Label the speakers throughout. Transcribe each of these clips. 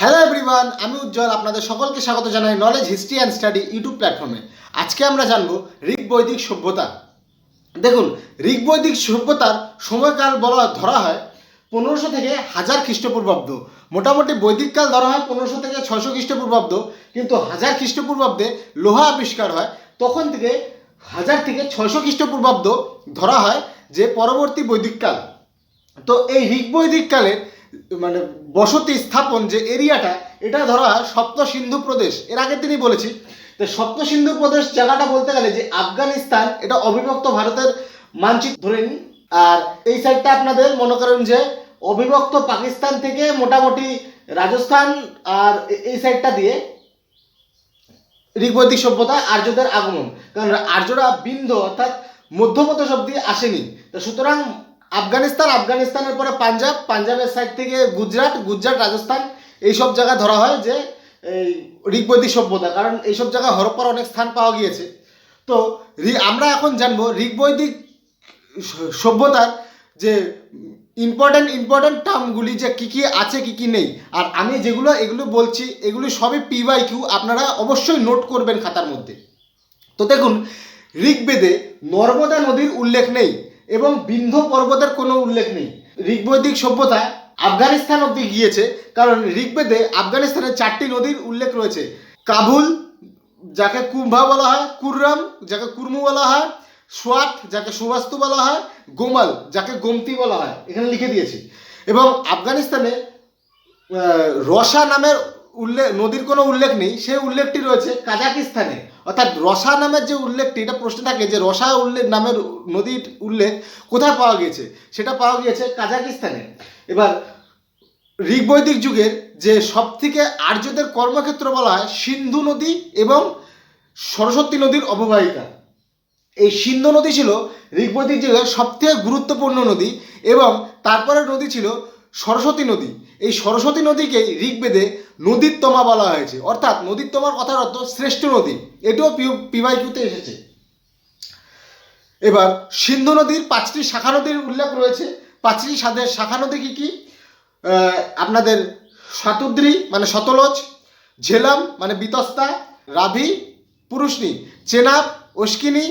Speaker 1: Hello everyone আমি উজ্জ্বল, আপনাদের সকলকে স্বাগত জানাই knowledge history and study YouTube প্ল্যাটফর্মে আজকে আমরা জানব ঋগ বৈদিক সভ্যতা। দেখুন ঋগ বৈদিক সভ্যতার সময়কাল বলা, ধরা হয় পনেরোশো থেকে হাজার খ্রিস্টপূর্বাব্দ। মোটামুটি বৈদিক কাল ধরা হয় পনেরোশো থেকে ছয়শো খ্রিস্টপূর্বাব্দ, কিন্তু হাজার খ্রিস্টপূর্বাব্দে লোহা আবিষ্কার হয়, তখন থেকে হাজার থেকে ছয়শো খ্রিস্টপূর্বাব্দ ধরা হয় যে পরবর্তী বৈদিক কাল তো এই ঋগ বৈদিক কালের মানে বসতি স্থাপন যে এরিয়াটা, এটা ধরা সপ্ত সিন্ধু প্রদেশ। এর আগে তিনি বলেছি তো সপ্ত সিন্ধু প্রদেশ জায়গাটা বলতে গেলে যে আফগানিস্তান, এটা অবিভক্ত ভারতের মানচিত্র ধরে নিন আর এই সাইডটা আপনাদের মনে করেন যে অবিভক্ত পাকিস্তান থেকে মোটামুটি রাজস্থান আর এই সাইডটা দিয়ে ঋগবৈদিক সভ্যতা, আর্যদের আগমন। কারণ আর্যরা বিন্ধ্য অর্থাৎ মধ্যপ্রদেশ অব্দি আসেনি। তো সুতরাং আফগানিস্তান, আফগানিস্তানের পরে পাঞ্জাব, পাঞ্জাবের সাইড থেকে গুজরাট গুজরাট, রাজস্থান, এইসব জায়গা ধরা হয় যে, এই ঋগবৈদিক সভ্যতা। কারণ এইসব জায়গায় হরপ্পার অনেক স্থান পাওয়া গিয়েছে। তো আমরা এখন জানব ঋগবৈদিক সভ্যতার যে ইম্পর্টেন্ট ইম্পর্টেন্ট টার্মগুলি যে কী কী আছে, কী কী নেই। আর আমি যেগুলো, এগুলো বলছি, এগুলি সবই পি বাই কিউ আপনারা অবশ্যই নোট করবেন খাতার মধ্যে। তো দেখুন, ঋগ্বেদে নর্মদা নদীর উল্লেখ নেই। এবং বিন্ধ্য পর্বতের কোনো উল্লেখ নেই। ঋগ্বৈদিক সভ্যতা আফগানিস্তান অব্দি গিয়েছে, কারণ ঋগ্বেদে আফগানিস্তানের চারটি নদীর উল্লেখ রয়েছে। কাবুল, যাকে কুম্ভা বলা হয়, কুররাম, যাকে কুরমু বলা হয়, সোয়াট, যাকে সুবাস্তু বলা হয়, গোমাল, যাকে গোমতি বলা হয়, এখানে লিখে দিয়েছি। এবং আফগানিস্তানে রসা নামের উল্লেখ নদীর কোনো উল্লেখ নেই, সেই উল্লেখটি রয়েছে কাজাকিস্তানে। অর্থাৎ রসা নামের যে উল্লেখটি, এটা প্রশ্ন থাকে যে রসা উল্লেখ নামের নদীর উল্লেখ কোথায় পাওয়া গিয়েছে? সেটা পাওয়া গিয়েছে কাজাকিস্তানে। এবার ঋগবৈদিক যুগের যে সবথেকে আর্যদের কর্মক্ষেত্র বলা হয় সিন্ধু নদী এবং সরস্বতী নদীর অববাহিকা। এই সিন্ধু নদী ছিল ঋগবৈদিক যুগের সবথেকে গুরুত্বপূর্ণ নদী এবং তারপরের নদী ছিল সরস্বতী নদী। এই সরস্বতী নদীকে ঋগ্বেদে নদীর তমা বলা হয়েছে। অর্থাৎ নদীর তমার কথার অর্থ শ্রেষ্ঠ নদী। এটাও পিবাইকিউতে এসেছে। এবার সিন্ধু নদীর পাঁচটি শাখা নদীর উল্লেখ রয়েছে। পাঁচটি সাদের শাখা নদী কি কি? আপনাদের সাতুদ্রি মানে শতলজ ঝেলাম মানে বিতস্তা, রাভি পুরুষনি চেনাব অস্কিনী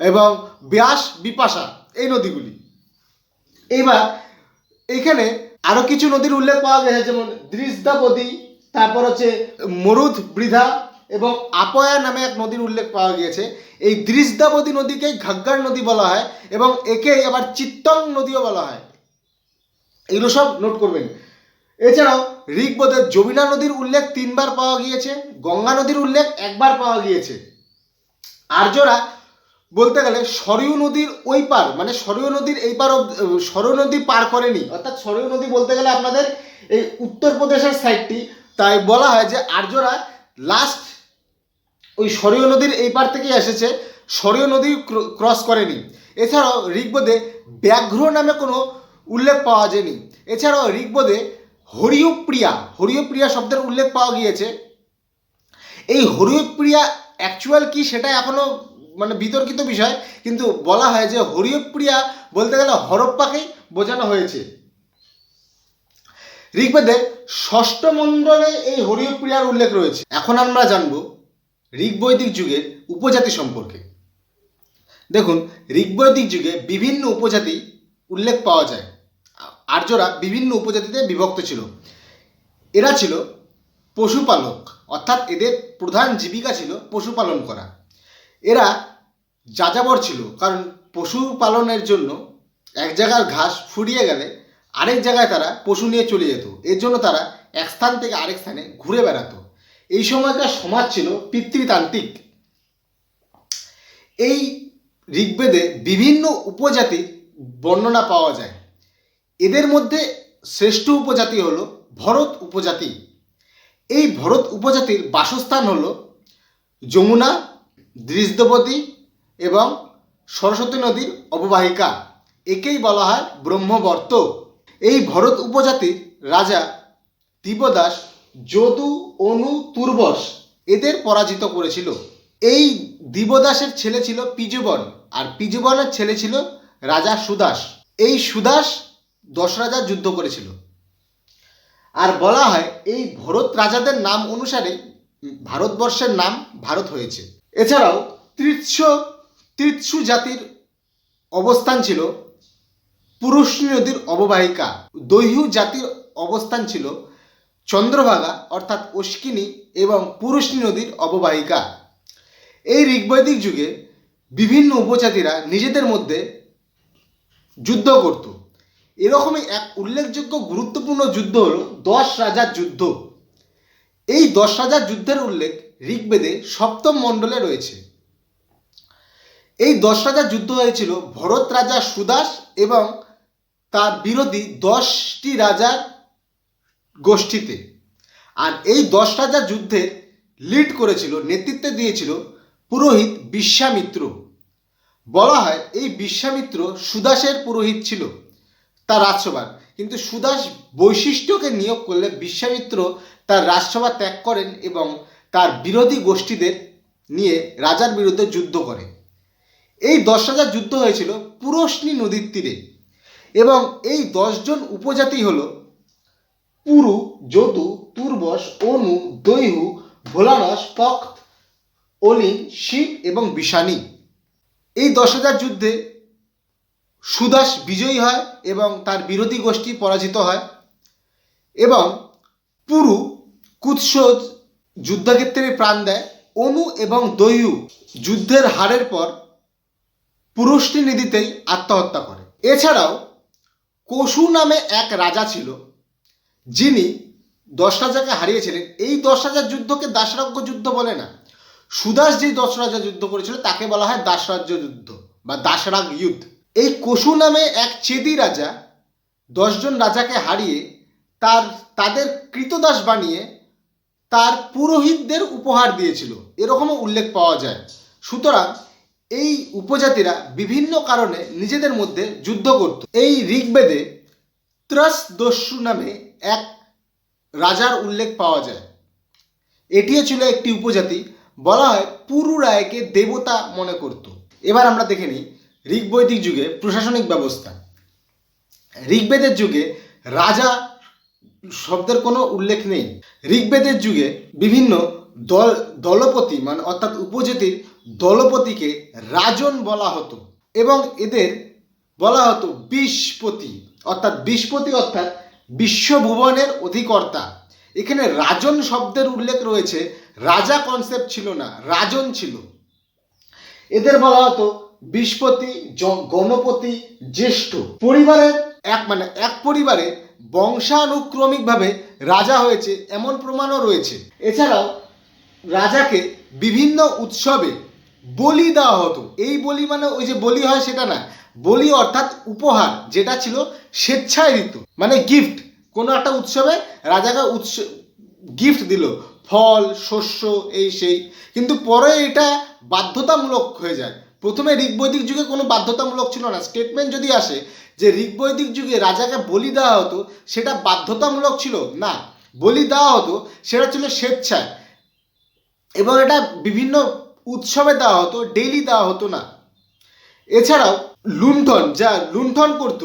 Speaker 1: এবং ব্যাস, বিপাশা। এই নদীগুলি। এইবার এখানে আরও কিছু নদীর উল্লেখ পাওয়া গেছে যেমন দৃষ্দাবতী তারপর হচ্ছে মরুদ বৃধা এবং আপয়া নামে এক নদীর উল্লেখ পাওয়া গিয়েছে। এই দৃষ্দাবতী নদীকে ঘাগ্গার নদী বলা হয় এবং একে আবার চিত্তং নদীও বলা হয়। এগুলো সব নোট করবেন। এছাড়াও ঋগ্বেদের জবিনা নদীর উল্লেখ তিনবার পাওয়া গিয়েছে, গঙ্গা নদীর উল্লেখ একবার পাওয়া গিয়েছে। আর্যরা বলতে গেলে সরয়ু নদীর ওই পার মানে সরয়ু নদীর এই পার সরয়ু নদী পার করেনি। অর্থাৎ সরয়ু নদী বলতে গেলে আপনাদের এই উত্তরপ্রদেশের সাইডটি তাই বলা হয় যে আর্যরা লাস্ট ওই সরয়ু নদীর এই পার থেকেই এসেছে, সরয়ু নদী ক্র- ক্রস করেনি। এছাড়াও ঋগ্বেদে ব্যাঘ্র নামে কোনো উল্লেখ পাওয়া যায়নি। এছাড়াও ঋগ্বেদে হরিয়প্রিয়া হরিয়প্রিয়া শব্দের উল্লেখ পাওয়া গিয়েছে। এই হরিয়প্রিয়া অ্যাকচুয়াল কি সেটা এখনও মানে বিতর্কিত বিষয়, কিন্তু বলা হয় যে হরিয়প্রিয়া বলতে গেলে হরপ্পাকেই বোঝানো হয়েছে। ঋগ্বেদে ষষ্ঠ মণ্ডলে এই হরিয়প্রিয়ার উল্লেখ রয়েছে। এখন আমরা জানব ঋগ্বৈদিক যুগের উপজাতি সম্পর্কে। দেখুন, ঋগ্বৈদিক যুগে বিভিন্ন উপজাতি উল্লেখ পাওয়া যায়। আর্যরা বিভিন্ন উপজাতিতে বিভক্ত ছিল। এরা ছিল পশুপালক, অর্থাৎ এদের প্রধান জীবিকা ছিল পশুপালন করা। এরা যাযাবর ছিল, কারণ পশু পালনের জন্য এক জায়গার ঘাস ফুরিয়ে গেলে আরেক জায়গায় তারা পশু নিয়ে চলে যেত। এর জন্য তারা এক স্থান থেকে আরেক স্থানে ঘুরে বেড়াতো। এই সময়কার সমাজ ছিল পিতৃতান্ত্রিক। এই ঋগ্বেদে বিভিন্ন উপজাতির বর্ণনা পাওয়া যায়। এদের মধ্যে শ্রেষ্ঠ উপজাতি হলো ভরত উপজাতি। এই ভরত উপজাতির বাসস্থান হলো যমুনা দৃষ্দবতী এবং সরস্বতী নদীর অববাহিকা। একেই বলা হয় ব্রহ্মবর্ত। এই ভরত উপজাতির রাজা দিবদাস যদু, অনু তুর্বস এদের পরাজিত করেছিল। এই দিবদাসের ছেলে ছিল পিজুবন আর পিজুবনের ছেলে ছিল রাজা সুদাস। এই সুদাস দশ রাজা যুদ্ধ করেছিল। আর বলা হয় এই ভরত রাজাদের নাম অনুসারে ভারতবর্ষের নাম ভারত হয়েছে। এছাড়াও তৃৎস তৃৎসু জাতির অবস্থান ছিল পুরুষনী নদীর অববাহিকা। দৈহু জাতির অবস্থান ছিল চন্দ্রভাগা, অর্থাৎ অশ্কিনী এবং পুরুষনী নদীর অববাহিকা। এই ঋগ্বৈদিক যুগে বিভিন্ন উপজাতিরা নিজেদের মধ্যে যুদ্ধ করত। এরকমই এক উল্লেখযোগ্য গুরুত্বপূর্ণ যুদ্ধ হল দশ রাজার যুদ্ধ। এই দশ রাজার যুদ্ধের উল্লেখ ঋগ্বেদে সপ্তম মণ্ডলে রয়েছে। এই দশ রাজার যুদ্ধ হয়েছিল, ভরত রাজা সুদাস এবং তার বিরোধী দশটি রাজার গোষ্ঠীতে। আর এই দশ রাজার যুদ্ধে লিড করেছিল, নেতৃত্ব দিয়েছিল পুরোহিত বিশ্বামিত্র বলা হয় এই বিশ্বামিত্র সুদাসের পুরোহিত ছিল, তার রাজসভার। কিন্তু সুদাস বৈশিষ্ট্যকে নিয়োগ করলে বিশ্বামিত্র তার রাজসভা ত্যাগ করেন এবং তার বিরোধী গোষ্ঠীদের নিয়ে রাজার বিরুদ্ধে যুদ্ধ করে। এই দশ হাজার যুদ্ধ হয়েছিল পুরস্নি নদীর তীরে এবং এই দশজন উপজাতি হল পুরু, যদু তুর্বস অনু, দৈহু, ভোলানস, পক্ত, অলিন, শিব এবং বিষানী। এই দশ হাজার যুদ্ধে সুদাস বিজয়ী হয় এবং তার বিরোধী গোষ্ঠী পরাজিত হয় এবং পুরু কুৎস যুদ্ধক্ষেত্রে প্রাণ দেয়। অনু এবং দৈহু যুদ্ধের হারের পর পুরুষটি নদীতেই আত্মহত্যা করে। এছাড়াও কসু নামে এক রাজা ছিল, যিনি দশ রাজাকে হারিয়েছিলেন। এই দশ রাজার যুদ্ধকে দাসরাজ্য যুদ্ধ বলে না। সুদাস যেই দশ রাজা যুদ্ধ করেছিল, তাকে বলা হয় দাসরাজ্য যুদ্ধ বা দাসরাগ যুদ্ধ। এই কসু নামে এক চেদি রাজা দশজন রাজাকে হারিয়ে তার, তাদের কৃতদাস বানিয়ে তার পুরোহিতদের উপহার দিয়েছিল। এরকমও উল্লেখ পাওয়া যায়। সুতরাং এই উপজাতিরা বিভিন্ন কারণে নিজেদের মধ্যে যুদ্ধ করত। এই ঋগ্বেদে ত্রস দস্যু নামে এক রাজার উল্লেখ পাওয়া যায়। এটিও ছিল একটি উপজাতি, বলা হয় পুরু রায়কে দেবতা মনে করত। এবার আমরা দেখে নিই ঋগ্বৈদিক যুগে প্রশাসনিক ব্যবস্থা। ঋগ্বেদের যুগে রাজা শব্দের কোনো উল্লেখ নেই। ঋগ্বেদের যুগে বিভিন্ন দল, দলপতি মানে অর্থাৎ উপজাতির দলপতিকে রাজন বলা হতো এবং এদের বলা হতো বিশপতি অর্থাৎ বিশপতি অর্থাৎ বিশ্বভুবনের অধিকর্তা। এখানে রাজন শব্দের উল্লেখ রয়েছে, রাজা কনসেপ্ট ছিল না, রাজন ছিল। এদের বলা হতো বিশপতি গণপতি, জ্যেষ্ঠ। পরিবারের এক মানে এক পরিবারে বংশানুক্রমিকভাবে রাজা হয়েছে এমন প্রমাণও রয়েছে। এছাড়াও রাজাকে বিভিন্ন উৎসবে বলি দেওয়া হতো। এই বলি মানে ওই যে বলি হয় সেটা না, বলি অর্থাৎ উপহার, যেটা ছিল স্বেচ্ছায় দিত। মানে গিফট কোনো একটা উৎসবে রাজাকে উৎস গিফট দিল, ফল, শস্য, এই সেই। কিন্তু পরে এটা বাধ্যতামূলক হয়ে যায়। প্রথমে ঋগ্বৈদিক যুগে কোনো বাধ্যতামূলক ছিল না। স্টেটমেন্ট যদি আসে যে ঋগ্বৈদিক যুগে রাজাকে বলি দেওয়া হতো, সেটা বাধ্যতামূলক ছিল? না। বলি দেওয়া হতো, সেটা ছিল স্বেচ্ছায়। এবং এটা বিভিন্ন উৎসবে দেওয়া হতো ডেইলি দেওয়া হতো না। এছাড়াও লুণ্ঠন, যা লুণ্ঠন করত,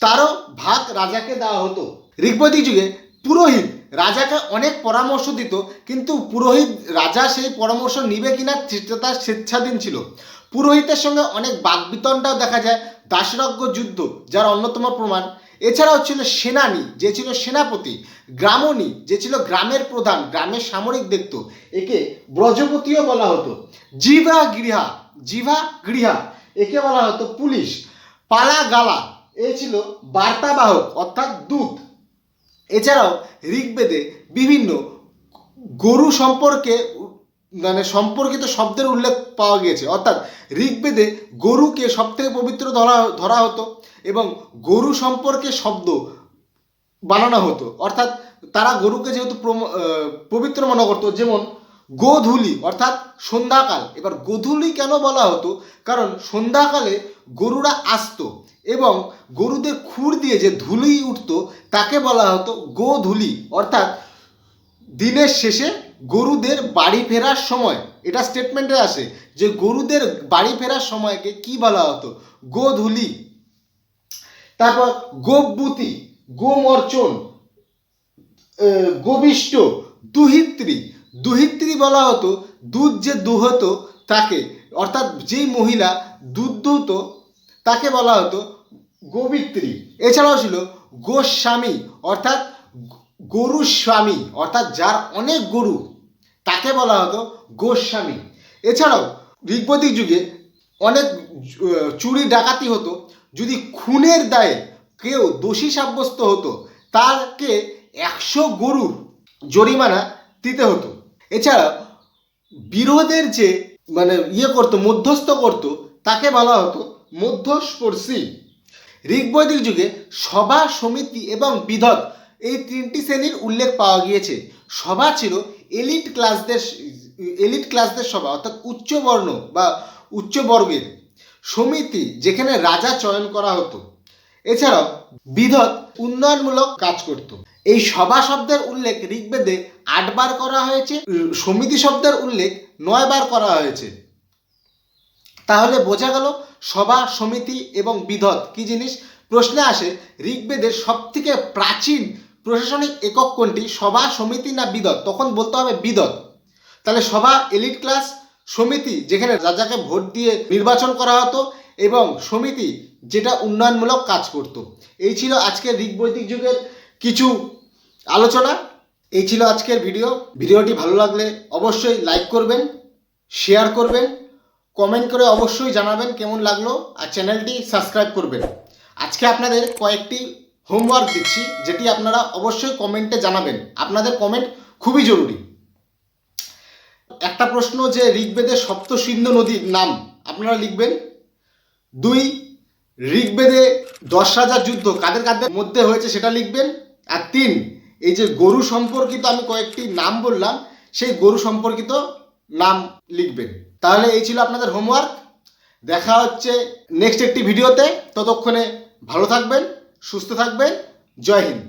Speaker 1: তারও ভাগ রাজাকে দেওয়া হতো। ঋগ্বৈদিক যুগে পুরোহিত রাজাকে অনেক পরামর্শ দিত, কিন্তু পুরোহিত রাজা সেই পরামর্শ নিবে কিনা তার স্বেচ্ছাধীন ছিল। পুরোহিতের সঙ্গে অনেক বাকবিতণ্ডাও দেখা যায় দাসরাজ্য যুদ্ধ, যার অন্যতম প্রমাণ। এছাড়াও ছিল সেনানী, যে ছিল সেনাপতি, গ্রামণী, যে ছিল গ্রামের প্রধান, গ্রামের সামরিক দেখত, একে ব্রজপতিও বলা হতো। জিভা গৃহা জিভা গৃহা, একে বলা হতো পুলিশ। পালা গালা এ ছিল বার্তাবাহক, অর্থাৎ দূত। এছাড়াও ঋগ্বেদে বিভিন্ন গরু সম্পর্কে মানে সম্পর্কিত শব্দের উল্লেখ পাওয়া গিয়েছে। অর্থাৎ ঋগ্বেদে গরুকে সব থেকে পবিত্র ধরা ধরা হতো এবং গরু সম্পর্কে শব্দ বানানো হতো। অর্থাৎ তারা গরুকে যেহেতু পবিত্র মনে করতো, যেমন গোধূলি, অর্থাৎ সন্ধ্যাকাল। এবার গোধূলি কেন বলা হতো? কারণ সন্ধ্যাকালে গরুরা আসতো এবং গরুদের খুর দিয়ে যে ধুলি উঠতো তাকে বলা হতো গোধূলি। অর্থাৎ দিনের শেষে গরুদের বাড়ি ফেরার সময় এটা স্টেটমেন্টে আসে যে গরুদের বাড়ি ফেরার সময়কে কি বলা হতো? গোধূলি। তারপর গোবুতি গোমর্চন আহ, গবিষ্ঠ দুহিত্রী। দুহিত্রী বলা হতো দুধ যে দুহতো তাকে অর্থাৎ যেই মহিলা দুধ দুহতো তাকে বলা হতো গোবিত্রী। এছাড়াও ছিল গোস্বামী, অর্থাৎ গরু স্বামী অর্থাৎ যার অনেক গরু, তাকে বলা হতো গোস্বামী। এছাড়াও ঋগ্বদিক যুগে অনেক চুরি ডাকাতি হতো। যদি খুনের দায়ে কেউ দোষী সাব্যস্ত হতো, তাকে একশো গরুর জরিমানা দিতে হতো। এছাড়া বিরোধের যে মানে ইয়ে করতো, মধ্যস্থ করতো, তাকে বলা হতো মধ্যস্পর্শী। ঋগ্বৈদিক যুগে সভা, সমিতি এবং বিধক এই তিনটি শ্রেণির উল্লেখ পাওয়া গিয়েছে। সভা ছিল এলিট ক্লাসদের এলিট ক্লাসদের সভা, অর্থাৎ উচ্চবর্ণ বা উচ্চ বর্গের। সমিতি যেখানে রাজা চয়ন করা হতো। এছাড়াও বিধক উন্নয়নমূলক কাজ করত। এই সভা শব্দের উল্লেখ ঋগ্বেদে আটবার করা হয়েছে, সমিতি শব্দের উল্লেখ নয়বার করা হয়েছে। তাহলে বোঝা গেল সভা, সমিতি এবং বিধদ কি জিনিস? প্রশ্নে আসে, ঋগ্বেদের সব থেকে প্রাচীন প্রশাসনিক একক কোনটি? সভা, সমিতি না বিদত তখন বলতে হবে বিদত তাহলে সভা, এলিট ক্লাস, সমিতি, যেখানে রাজাকে ভোট দিয়ে নির্বাচন করা হতো এবং সমিতি, যেটা উন্নয়নমূলক কাজ করত। এই ছিল আজকের ঋগ্বৈদিক যুগের কিছু আলোচনা। এই ছিল আজকের ভিডিও। ভিডিওটি ভালো লাগলে অবশ্যই লাইক করবেন শেয়ার করবেন। কমেন্ট করে অবশ্যই জানাবেন কেমন লাগল আর চ্যানেলটি সাবস্ক্রাইব করবেন। আজকে আপনাদের কয়েকটি হোমওয়ার্ক দিচ্ছি, যেটি আপনারা অবশ্যই কমেন্টে জানাবেন। আপনাদের কমেন্ট খুবই জরুরি। একটা প্রশ্ন যে ঋগ্বেদের সপ্ত সিন্ধু নদীর নাম, আপনারা লিখবেন। দুই, ঋগ্বেদে দশ হাজার যুদ্ধ কাদের কাদের মধ্যে হয়েছে সেটা লিখবেন। আর তিন, এই যে গরু সম্পর্কিত আমি কয়েকটি নাম বললাম, সেই গরু সম্পর্কিত নাম লিখবেন। তাহলে এই ছিল আপনাদের হোমওয়ার্ক দেখা হচ্ছে নেক্সট একটি ভিডিওতে। ততক্ষণে ভালো থাকবেন, সুস্থ থাকবেন। জয় হিন্দ।